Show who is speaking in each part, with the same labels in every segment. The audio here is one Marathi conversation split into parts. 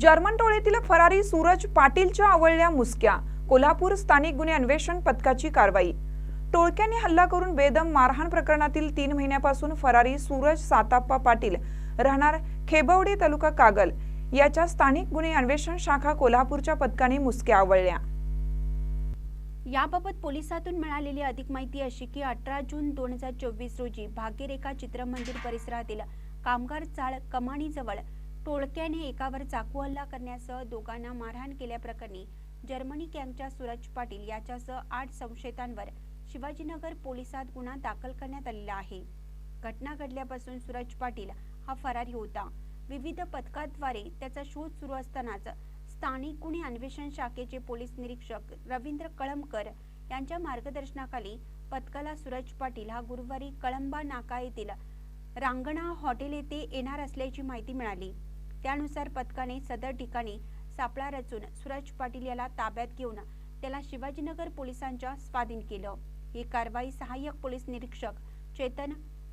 Speaker 1: जर्मन टोळीतील फरारी सूरज पाटीलच्या आवळल्या मुसक्या. कोल्हापूर स्थानिक गुन्हे अन्वेषण पथकाची कारवाई. टोळक्याने हल्ला करून बेदम मारहाण प्रकरणातील तीन महिन्यापासून फरारी सूरज साताप्पा पाटील राहणार खेबवडे तालुका कागल याच्या स्थानिक गुन्हे अन्वेषण शाखा कोल्हापूरच्या पथकाने मुसक्या आवळल्या.
Speaker 2: याबाबत पोलिसातून मिळालेली अधिक माहिती अशी की अठरा जून दोन हजार चोवीस रोजी भाग्यरेखा चित्रमंदिर परिसरातील कामगार चाळ कमानीजवळ टोळक्याने एकावर चाकू हल्ला करण्यासह दोघांना मारहाण केल्याप्रकरणी जर्मनी कॅम्पच्या सूरज पाटील याच्यासह आठ संशयितांवर शिवाजीनगर पोलिसात गुन्हा दाखल करण्यात आलेला आहे. घटना घडल्यापासून सूरज पाटील हा फरारी होता. विविध पथकाद्वारे त्याचा शोध सुरू असतानाच स्थानिक गुन्हे अन्वेषण शाखेचे पोलीस निरीक्षक रवींद्र कळमकर यांच्या मार्गदर्शनाखाली पथकाला सूरज पाटील हा गुरुवारी कळंबा नाका येथील रांगणा हॉटेल येथे येणार असल्याची माहिती मिळाली. त्यानुसार पथकाने सदर ठिकाणी सापळा रचून सूरज पाटील याला ताब्यात घेऊन त्याला शिवाजीनगर पोलिसांच्या स्वाधीन केलं. ही कारवाई सहाय्यक पोलीस निरीक्षक चेतन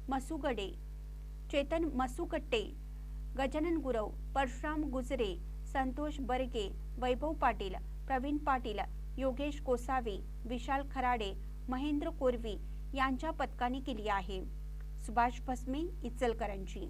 Speaker 2: मसुगडे चेतन मसुकट्टे गजानन गुरव परशुराम गुजरे संतोष बर्गे वैभव पाटील प्रवीण पाटील योगेश कोसावे विशाल खराडे महेंद्र कोरवी यांच्या पथकाने केली आहे. सुभाष भस्मे इचलकरंजी.